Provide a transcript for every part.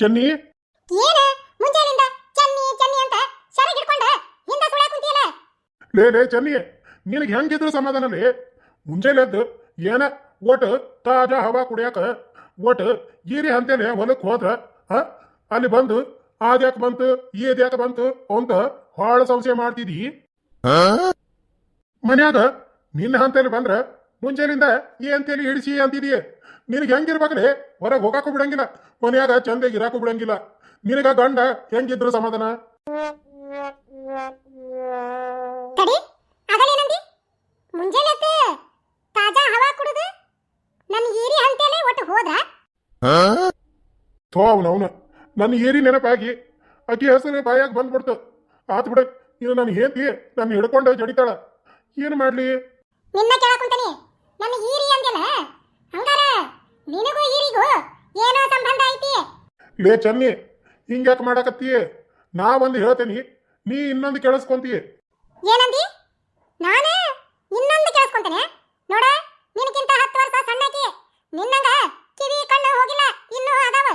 ಚೆನ್ನಿ? ಏನ? ಮುಂಜಾನಿಂದ ಚನ್ನಿ ಚನ್ನಿ ಅಂತ ಸರಗ್ ಹಿಡ್ಕೊಂಡ ಹಿಂದ ಸುಳ್ಳ ಕುಂತಿಯಲ್ಲ? ಲೇ ಲೇ ಚನ್ನಿ ನಿನಗೆ ಹೆಂಗಿದ್ರು ಸಮಾಧಾನ ಲೇ? ಮುಂಜಾನೆ ಎದ್ದು ಏನ ಒಟ್ಟು ತಾಜಾ ಹವಾ ಕುಡಿಯಾಕ ಒಟ್ಟು ಈರಿ ಅಂತೇನೆ ಹೊಲಕ್ಕೆ ಹೋದ್ರ ಹ? ಅಲ್ಲಿ ಬಂದು ಆದ್ಯಾಕ ಬಂತು ಈದ್ಯಾಕ ಬಂತು ಅಂತ ಹಾಳ ಸಂಶಯ ಮಾಡ್ತಿದಿ? ಮನ್ಯಾಗ ನಿನ್ನ ಹಂತಲ್ಲಿ ಬಂದ್ರ ಮುಂಜಾನಿಂದ ಈ ಅಂತೇಳಿ ಹಿಡಿಸಿ ಅಂತಿದೀಯ? ನಿನಗೆ ಹೆಂಗಿರ್ಬೇಕ್ರೆ? ಹೊರಗೆ ಹೋಗಾಕು ಬಿಡಂಗಿಲ್ಲ. ಮನ್ಯಾಗ ಚಂದಾಗಿ ಇರಾಕು ಬಿಡಂಗಿಲ್ಲ. ನಿನಗ ಗಂಡ ಹೆಂಗಿದ್ರು ಸಮಾಧಾನ? ಥೋ ಅವನವನ. ನನ್ನ ಏರಿ ನೆನಪಾಗಿ ಅಕ್ಕಿ ಹೆಸರು ಬಾಯಾಗ ಬಂದ್ಬಿಡ್ತು. ಆತ್ ಬಿಡ ಇನ್ನು ನನ್ನ ಹೇಳ್ತಿ ನನ್ನ ಹಿಡ್ಕೊಂಡು ಜಡಿತಾಳ. ಏನು ಮಾಡ್ಲಿ? ನಿನ್ನ ಕೇಳಕುಂತಾನೆ ನನ್ನ ಹೀರಿ ಅಂದಿಲ್ಲ ಹಂಗಾರ ನಿನಗೂ ಹೀರಿಗೂ ಏನೋ ಸಂಬಂಧ ಐತಿ? ಲೇ ಚನ್ನಿ ಹಿಂಗ್ಯಾಕೆ ಮಾಡಾಕತ್ತಿ ನಾ ಒಂದು ಹೇಳ್ತೇನಿ ನೀ ಇನ್ನೊಂದು ಕೇಳಿಸ್ಕೊಂತಿ ಏನಂದಿ? ನಾನು ಇನ್ನೊಂದು ಕೇಳಿಸ್ಕೊಂತೇನೆ? ನೋಡ ನಿನಗಿಂತ ಹತ್ತು ವರ್ಷ ಸಣ್ಣಕಿ. ನಿನ್ನಂಗ ಕಿವಿ ಕಣ್ಣು ಹೋಗಿಲ್ಲ ಇನ್ನೂ ಅದಾವ.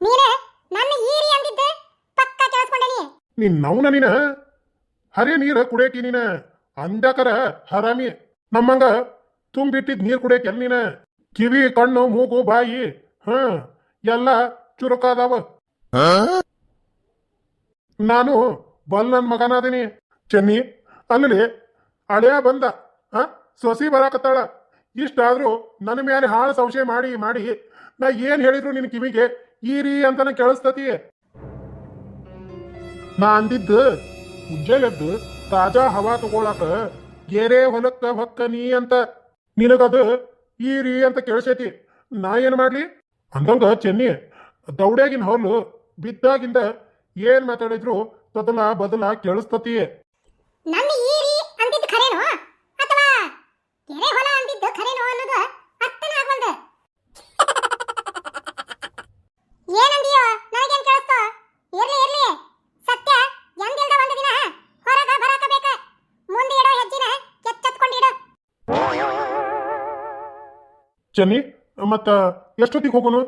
ನೀನೇ ನನ್ನ ಹೀರಿ ಅಂದಿದ್ದೆ? ಪಕ್ಕ ಕೇಳಿಸ್ಕೊಂಡೇನಿ ನೀನ್ ನೌನ ನೀನ? ಹರೇ ನೀರು ಕುಡಿಯಕಿ ನೀನ? ಅಂದ್ಯಾಕರ ಹರಾಮಿ ನಮ್ಮಂಗ ತುಂಬಿಟ್ಟಿದ್ ನೀರು ಕುಡಿಯಕ್ಕೆ ನೀನ ಕಿವಿ ಕಣ್ಣು ಮೂಗು ಬಾಯಿ ಹ ಎಲ್ಲ ಚುರುಕಾದವ. ನಾನು ಬಲ್ ನನ್ ಮಗನಾದೀನಿ. ಚೆನ್ನಿ ಅಲ್ಲಿ ಅಳೆಯ ಬಂದ ಹ ಸೊಸಿ ಬರಾಕತ್ತಾಳ. ಇಷ್ಟಾದ್ರೂ ನನ್ನ ಮೇಲೆ ಹಾಳು ಸಂಶಯ ಮಾಡಿ ಮಾಡಿ ನಾ ಏನ್ ಹೇಳಿದ್ರು ನಿನ್ ಕಿವಿಗೆ ಈರಿ ಅಂತಾನೆ ಕೇಳಿಸ್ತತಿ. ನಾ ಅಂದಿದ್ದು ಮುಂಜಾನೆದ್ದು ತಾಜಾ ಹವಾ ತಗೊಳಕ ಗೆರೆ ಹೊಲಕ್ಕ ಹೊಕ್ಕ ನೀ ಅಂತ ನಿನಗದು ರೀ ಅಂತ ಕೇಳಿಸೈತಿ. ನಾ ಏನ್ ಮಾಡ್ಲಿ? ಅಂದಂಗ ಚೆನ್ನಿ, ದೌಡ್ಯಾಗಿನ ಹೊಲು ಬಿದ್ದಾಗಿಂದ ಏನ್ ಮಾತಾಡಿದ್ರು ತದಲ ಬದಲ ಕೇಳಿಸ್ತತಿ. ನನ್ನ ಅಂದಿದ್ದು ಖರೇನೋ ಅಥವಾ ಕೆರೆ ಹೊಲ ಅಂದಿದ್ದು ಖರೇನೋ ಅನ್ನೋದು ಅರ್ಥನೇ ಆಗ್ವಲ್ದು ಏನಂದಿಯೋ ನನಗೇನ್ ಕೇಳಿಸ್ತೋ ಇರ್ಲಿ ಇರ್ಲಿ ಸತ್ಯ ಎಂದಿಲ್ದ ಒಂದು ದಿನ ಹೊರಗ ಬರಾಕ ಬೇಕ ಮುಂದೆ ಇಡೋ ಹೆಜ್ಜಿನ ಕೆಚ್ಚತ್ಕೊಂಡಿಡು ಚೆನ್ನಿ ಮತ್ತ ಎಷ್ಟೊತ್ತಿಗೆ ಹೋಗೋನು?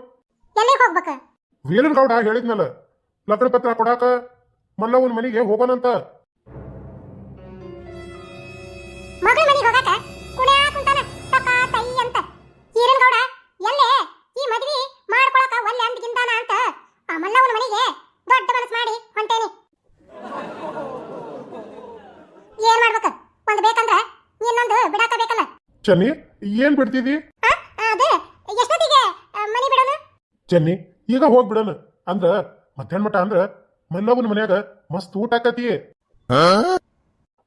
ಎಲ್ಲಿಗೆ ಹೋಗ್ಬೇಕು? ವೀರನ್ ಗೌಡ ಹೇಳಿದ್ನಲ್ಲ ಲಗ್ನ ಪತ್ರ ಕೊಡಾಕ ಮಲ್ಲವನ್ ಮನೆಗೆ ಹೋಗೋಣಂತ. ಮಗಳ ಮನೆಗೆ ಹೋಗಾಕ? ಕುಣ್ಯಾ ಕುಂತಾನ? ಟಕ ತೈ ಅಂತ. ಈರನ್ಗೌಡ ಎಲ್ಲೇ? ಈ ಮದ್ವಿ ಮಾಡ್ಕೊಳಕ ಒಲ್ಲೆ ಅಂದ್ಗಿಂತಾನ ಅಂತ ಆ ಮಲ್ಲವನ ಮನೆಗೆ ದೊಡ್ಡ ಮಾಡಿ ಹೊಂಟೇನಿ. ಏನ್ ಮಾಡ್ಬೇಕು? ಒಂದ್ ಬೇಕಂದ್ರ ಇನ್ನೊಂದು ಬಿಡಾಕ ಬೇಕಲ್ಲ. ಚೆನ್ನಿ ಏನ್ ಬಿಡ್ತಿದಿ? ಆ, ಅದು ಎಷ್ಟೊತ್ತಿಗೆ ಆ, ಮನೆ ಬಿಡೋನು ಚೆನ್ನಿ ಈಗ ಹೋಗ್ಬಿಡೋಣ ಅಂದ್ರ ಮಧ್ಯಾಹ್ನ ಮಟ ಅಂದ್ರ ಮಲ್ಲವನ ಮನ್ಯಾಗ ಮಸ್ತ್ ಊಟ ಆಕತಿ.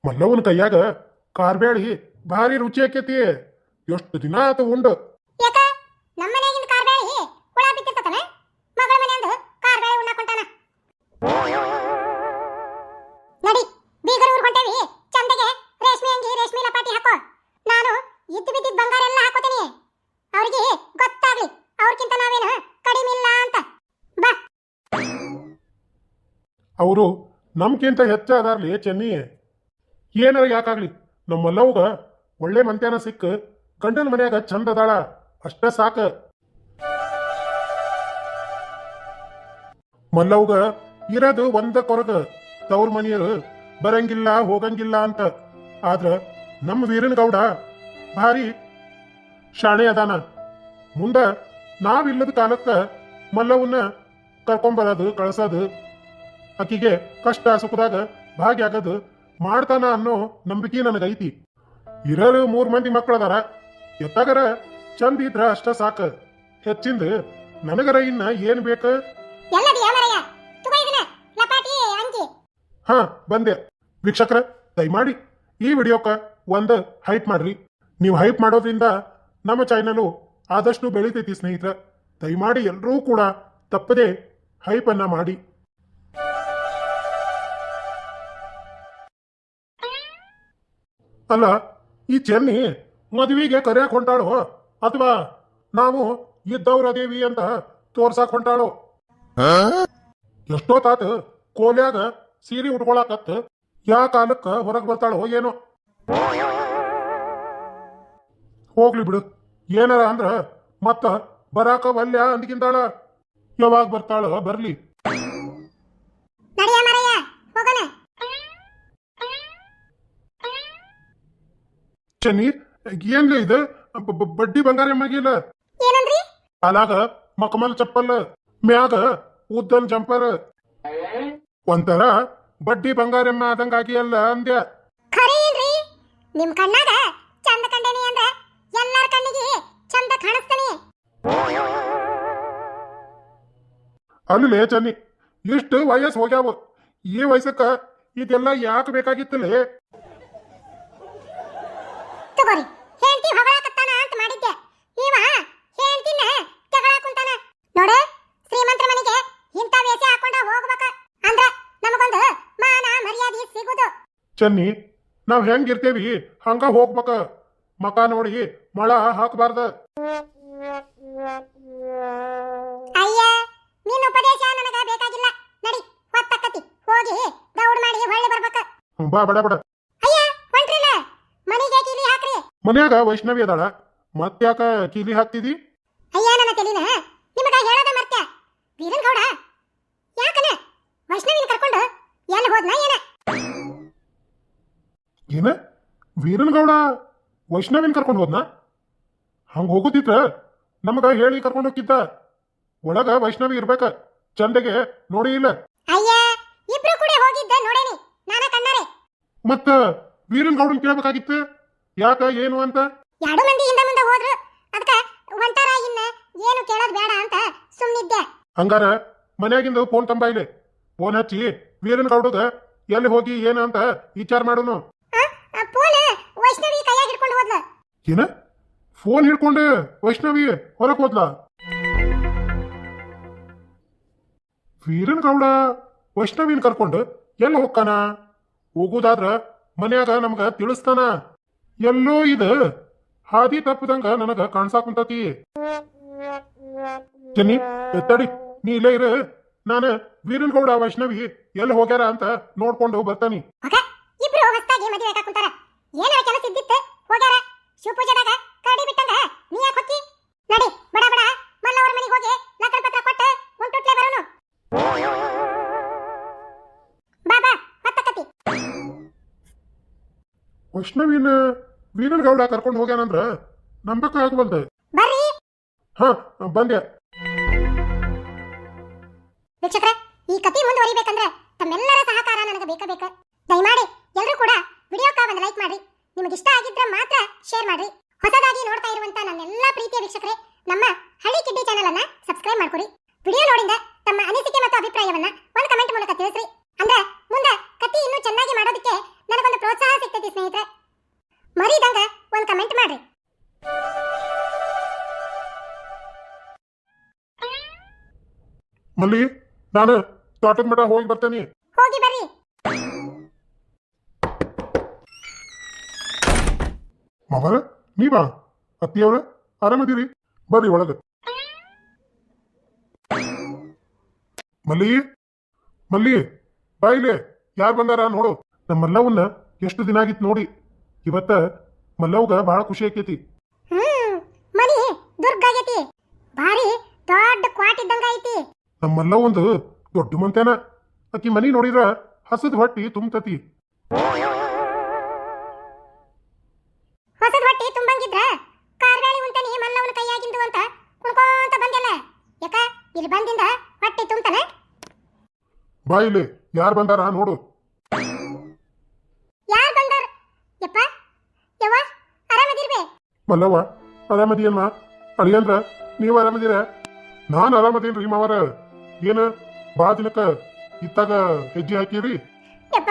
ಮಲ್ಲವನ ಕೈಯಾಗ ಕಾರ್ಬೇಳಿ ಭಾರಿ ರುಚಿ ಆಕೇತಿ. ಎಷ್ಟು ದಿನ ಆತ ಉಂಡು? ಅವರು ನಮ್ಗಿಂತ ಹೆಚ್ಚಾದಾರ್ಲಿ ಚೆನ್ನಿ, ಏನಾರ ಯಾಕಾಗ್ಲಿ? ನಮ್ಮ ಮಲ್ಲವ್ಗ ಒಳ್ಳೆ ಮಂತ್ಯಾನ ಸಿಕ್ಕ, ಗಂಡನ ಮನ್ಯಾಗ ಚಂದ ಅದಾಳ, ಅಷ್ಟ ಸಾಕ. ಮಲ್ಲವ್ಗ ಇರದು ಒಂದ ಕೊರಗ, ತವ್ರ ಮನೆಯರು ಬರಂಗಿಲ್ಲ, ಹೋಗಂಗಿಲ್ಲ ಅಂತ. ಆದ್ರ ನಮ್ಮ ವೀರನ ಗೌಡ ಭಾರಿ ಶಾಣೆ ಅದಾನ. ಮುಂದ ನಾವಿಲ್ಲದ ಕಾಲಕ್ಕ ಮಲ್ಲವನ್ನ ಕರ್ಕೊಂಬರೋದು ಕಳ್ಸೋದು ಆಕಿಗೆ ಕಷ್ಟ ಸುಖದಾಗ ಭಾಗ್ಯ ಆಗದು ಮಾಡ್ತಾನ ಅನ್ನೋ ನಂಬಿಕೆ ನನಗೈತಿ. ಇರೋರು ಮೂರ್ ಮಂದಿ ಮಕ್ಕಳದಾರ. ಎತ್ತಾಗರ ಚಂದ ಇದ್ರ ಅಷ್ಟ ಸಾಕ. ಹೆಚ್ಚಿಂದ ನನಗರ ಇನ್ನ ಏನ್ ಬೇಕ? ಹಾ ಬಂದೆ. ವೀಕ್ಷಕರ ದಯಮಾಡಿ ಈ ವಿಡಿಯೋಕ ಒಂದು ಹೈಪ್ ಮಾಡ್ರಿ. ನೀವು ಹೈಪ್ ಮಾಡೋದ್ರಿಂದ ನಮ್ಮ ಚಾನಲು ಆದಷ್ಟು ಬೆಳಿತೈತಿ ಸ್ನೇಹಿತರ. ದಯಮಾಡಿ ಎಲ್ಲರೂ ಕೂಡ ತಪ್ಪದೆ ಹೈಪ್ ಅನ್ನ ಮಾಡಿ. ಅಲ್ಲ, ಈ ಚೆನ್ನಿ ಮದುವೆಗೆ ಕರೆಯಕ್ ಹೊಂಟಾಳು? ಅಥವಾ ನಾವು ಇದ್ದವ್ರ ದೇವಿ ಅಂತ ತೋರ್ಸಾಕ್ ಹೊಂಟಾಳು? ಎಷ್ಟೋ ತಾತ ಕೋಲ್ಯಾಗ ಸೀರೆ ಉಟ್ಕೊಳಕತ್ತ ಯಾ ಕಾಲಕ್ಕ ಹೊರಗ್ ಬರ್ತಾಳೋ ಏನೋ? ಹೋಗ್ಲಿ ಬಿಡು. ಏನಾರ ಅಂದ್ರ ಮತ್ತ ಬರಾಕ ಬಲ್ಯ ಅಂದ್ಕಿಂತಾಳ ಯಾವಾಗ ಬರ್ತಾಳ ಬರ್ಲಿ. ಚೆನ್ನಿ ಏನ್ಲಿ ಇದು? ಬಡ್ಡಿ ಬಂಗಾರ ಮಗಿಲ ಏನಂದ್ರಿ? ಕಾಲಾಗ ಮಕಮಲ್ ಚಪ್ಪಲ್ ಮ್ಯಾಗ ಉದ್ದನ್ ಜಂಪರ್. ಒಂಥರ ಬಡ್ಡಿ ಬಂಗಾರಮ್ಮ ಆದಂಗಾಗಿ ಅಲ್ಲ ಅಂದ್ಯ. ಖರೆ ಇಲ್ರಿ ನಿಮ್ ಕಣ್ಣಾಗ ಚಂದ ಕಂಡೇನಿ ಅಂದ್ರ ಎಲ್ಲಾರ ಕಣ್ಣಿಗೆ ಚಂದ ಕಾಣಿಸ್ತಾನೆ. ಅಲ್ಲೇ ಚನ್ನಿ ಇಷ್ಟು ವಯಸ್ಸು ಹೋಗ್ಯಾವ. ಈ ವಯಸ್ಸಕ್ಕ ಇದೆಲ್ಲ ಯಾಕೆ ಬೇಕಾಗಿತ್ತಲೇ? ಚನ್ನಿ ನಾವ್ ಹೆಂಗಿರ್ತೇವಿ ಹಂಗ ಹೋಗ್ಬೇಕ ಮಕ. ನೋಡಿ ಮಳ ಹಾಕಬಾರ್ದ. ಅಯ್ಯ ನಿನ್ನ ಉಪದೇಶ ನನಗ ಬೇಕಾಗಿಲ್ಲ. ನಡಿ ಹೊತ್ತಕ್ಕತಿ ಹೋಗಿ ದೌಡ್ ಮಾಡಿ ಹೊಳ್ಳಿ ಬರ್ಬೇಕ. ಬಾ ಬಡ ಬಡ. ಅಯ್ಯ ಹೊಂಟ್ರಿಲ್ಲ? ಮನೆಗೆ ಕೀಲಿ ಹಾಕ್ರಿ. ಮನ್ಯಾಗ ವೈಷ್ಣವಿ ಅದಾಳ. ಮತ್ತ್ಯಾಕ ಕೀಲಿ ಹಾಕ್ತಿದಿ? ಅಯ್ಯ ನನ್ನ ತಲಿನ ನಿಮಗ ಹೇಳದ ಮರ್ತ್ಯ. ವೀರನ್ ಗೌಡ. ಯಾಕನ? ವೈಷ್ಣವಿನ ಕರ್ಕೊಂಡು ಎಲ್ಲಿ ಹೋದ್ನ ಏನ? ಏನ? ವೀರನಗೌಡ ವೈಷ್ಣವಿನ ಕರ್ಕೊಂಡು ಹೋದ್ನ? ಹಂಗ ಹೋಗುತ್ತಿದ್ರ ನಮಗ ಹೇಳಿ ಕರ್ಕೊಂಡು ಹೋಗಿದ್ದ ಒಳಗ ವೈಷ್ಣವಿ ಇರ್ಬೇಕ. ಚಂದಗೆ ನೋಡಿ ಇಲ್ಲ. ಅಯ್ಯ ಇಬ್ರು ಕೂಡ ಹೋಗಿದ್ದ ನೋಡೇನಿ ನಾನ ಕಣ್ಣಾರೆ. ಮತ್ತ ವೀರನಗೌಡನ್ ಕೇಳ್ಬೇಕಾಗಿತ್ತು? ಯಾಕ ಏನು ಅಂತ? ಎರಡು ಮಂದಿ ಹಿಂದೆ ಮುಂದೆ ಹೋದ್ರು. ಅದಕ್ಕ ಹೊಂಟಾರ ಇನ್ನ ಏನು ಕೇಳೋದ್ ಬೇಡ ಅಂತ ಹಂಗಾರ ಮನ್ಯಾಗಿಂದ ಫೋನ್ ತಂಬ ಇಲ್ಲಿ. ಫೋನ್ ಹಚ್ಚಿ ವೀರನಗೌಡಗ ಎಲ್ಲಿ ಹೋಗಿ ಏನು ಅಂತ ವಿಚಾರ ಮಾಡೋನು ಆ, ಆ ಫೋನ್ ವೈಷ್ಣವಿ ಕೈಯಾಗ ಹಿಡ್ಕೊಂಡು ಹೋದ್ಲ ಏನ? ಫೋನ್ ಹಿಡ್ಕೊಂಡು ವೈಷ್ಣವಿ ಹೊರಕ್ ಹೋದ್ಲ? ವೀರನಗೌಡ ವೈಷ್ಣವಿನ ಕರ್ಕೊಂಡು ಎಲ್ಲಿ ಹೋಗ್ತಾನ? ಹೋಗುದಾದ್ರ ಮನ್ಯಾಗ ನಮ್ಗ ತಿಳಿಸ್ತಾನ. ಎಲ್ಲೋ ಇದು ಹಾದಿ ತಪ್ಪದಂಗ ನನಗ ಕಾಣ್ಸಾಕ್ ಕುಂತತಿ. ಚೆನ್ನಿ ತಡಿ ನೀ ಇಲ್ಲೇ ಇರು. ನಾನು ವೀರನ್ ಗೌಡ ವೈಷ್ಣವಿ ಎಲ್ಲಿ ಹೋಗ್ಯಾರ ಅಂತ ನೋಡ್ಕೊಂಡು ಬರ್ತಾನಿ. ಇಬ್ರು ಹೊಸ್ತಾಗಿ ಮದುವೆ ಕೆಲಸ ಇದ್ದಿತ್ತು? ವೈಷ್ಣವಿನ ವೀರನಗೌಡ ಕರ್ಕೊಂಡು ಹೋಗ್ಯಾನಂದ್ರ ನಂಬಕ ಆಗವಲ್ದ. ಬರ್ರಿ. ಹಾ ಬಂದೆ. ವೀಕ್ಷಕರ ಈ ಕತೆ ಮುಂದುವರಿಬೇಕಂದ್ರೆ ತಮ್ಮೆಲ್ಲರ ಸಹಕಾರ ನನಗೆ ಬೇಕ ಬೇಕ. ದಯಮಾಡಿ ಎಲ್ಲರೂ ಕೂಡ ವಿಡಿಯೋಕ ಒಂದು ಲೈಕ್ ಮಾಡ್ರಿ. ನಿಮಗೆ ಇಷ್ಟ ಆಗಿದ್ರೆ ಮಾತ್ರ ಶೇರ್ ಮಾಡ್ರಿ. ಹೊಸದಾಗಿ ನೋಡ್ತಾ ಇರುವಂತ ನನ್ನೆಲ್ಲ ಪ್ರೀತಿಯ ವೀಕ್ಷಕರೇ ನಮ್ಮ ಹಳ್ಳಿ ಕಿಡ್ಡಿ ಚಾನಲ್ ಅನ್ನ ಸಬ್ಸ್ಕ್ರೈಬ್ ಮಾಡ್ಕೊಡಿ. ವಿಡಿಯೋ ನೋಡಿಂದ ತಮ್ಮ ಅನಿಸಿಕೆ ಮತ್ತು ಅಭಿಪ್ರಾಯವನ್ನ ಒಂದು ಕಮೆಂಟ್ ಮೂಲಕ ತಿಳಿಸ್ರಿ. ಮಲ್ಲಿ ನಾನು ತೋಟದ ಮಠ ಹೋಗಿ ಬರ್ತೇನೆ. ಹೋಗಿ ಬರ್ರಿ. ಮಾವರ ನೀ ಬಾ ಅತ್ತಿಯವ್ರ ಆರಾಮದಿರಿ? ಬರ್ರಿ ಒಳಗ. ಮಲ್ಲಿ ಮಲ್ಲಿ ಬಾಯಿಲೆ ಯಾರು ಬಂದಾರ ನೋಡು. ನಮ್ಮ ಮಲ್ಲವನ್ನ ಎಷ್ಟು ದಿನ ಆಗಿತ್ತು ನೋಡಿ. ಇವತ್ತ ಮಲ್ಲವ್ಗ ಬಹಳ ಖುಷಿ ಆಕೈತಿ. ಹ್ಮ್ ಮನಿ ದುರ್ಗಾಗೈತಿ ಭಾರಿ ದೊಡ್ಡ ಕ್ವಾಟ್ ಇದ್ದಂಗ ಐತಿ. ನಮ್ಮ ಒಂದು ದೊಡ್ಡ ಮಂತೇನ ಆಕಿ ಮನಿ ನೋಡಿದ್ರ ಹಸದ್ ಹೊಟ್ಟಿ ತುಂಬತತಿ. ಹೊಸದ ಹೊಟ್ಟಿ ತುಂಬಂಗಿದ್ರ? ಕಾರ್ಗಾಳಿ ಉಂಟನಿ ಮಲ್ಲವನ ಕೈಯಾಗಿಂದು ಅಂತ ಕುಣ್ಕೋಂತ ಬಂದೆಲ್ಲ. ಯಾಕ ಇಲ್ಲಿ ಬಂದಿಂದ ಹೊಟ್ಟಿ ತುಂಬತಾನೆ? ಬಾಯಿಲೆ ಯಾರು ಬಂದಾರ ನೋಡು. ಯಾರ್ ಬಂದಾರ? ಯಪ್ಪ ಯವ್ವ ಆರಾಮದಿರ್ಬೇ? ಮಲ್ಲವ್ವ ಆರಾಮದಿಯಮ್ಮ ಅಳಿಯಂದ್ರ ನೀವು ಆರಾಮದಿರ? ನಾನು ಆರಾಮದೇನ್ರಿ ಮಾವರ. ಏನ ಬಾ ದಿನಕ್ಕ ಇತ್ತಾಗ ಹೆಜ್ಜೆ ಹಾಕಿರಿ? ಯಪ್ಪ